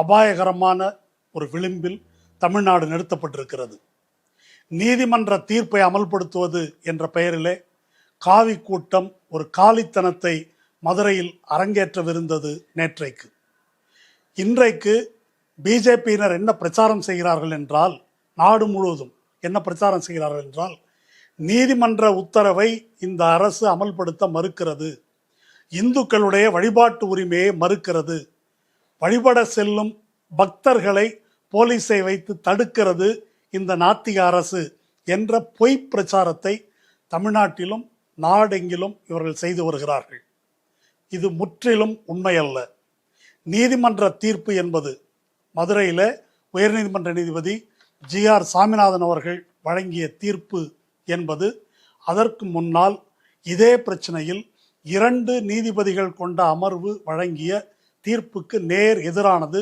அபாயகரமான ஒரு விளிம்பில் தமிழ்நாடு நிறுத்தப்பட்டிருக்கிறது. நீதிமன்ற தீர்ப்பை அமல்படுத்துவது என்ற பெயரிலே காவி கூட்டம் ஒரு காலித்தனத்தை மதுரையில் அரங்கேற்றவிருந்தது நேற்றைக்கு. இன்றைக்கு பிஜேபியினர் என்ன பிரச்சாரம் செய்கிறார்கள் என்றால் நாடு முழுவதும் என்ன பிரச்சாரம் செய்கிறார்கள் என்றால் நீதிமன்ற உத்தரவை இந்த அரசு அமல்படுத்த மறுக்கிறது. இந்துக்களுடைய வழிபாட்டு உரிமையை மறுக்கிறது. வழிபட செல்லும் பக்தர்களை போலீஸை வைத்து தடுக்கிறது இந்த நாத்திக அரசு என்ற பொய் பிரச்சாரத்தை தமிழ்நாட்டிலும் நாடெங்கிலும் இவர்கள் செய்து வருகிறார்கள். இது முற்றிலும் உண்மையல்ல. நீதிமன்ற தீர்ப்பு என்பது மதுரையில் உயர்நீதிமன்ற நீதிபதி ஜி ஆர் சாமிநாதன் அவர்கள் வழங்கிய தீர்ப்பு என்பது அதற்கு முன்னால் இதே பிரச்சனையில் இரண்டு நீதிபதிகள் கொண்ட அமர்வு வழங்கிய தீர்ப்புக்கு நேர் எதிரானது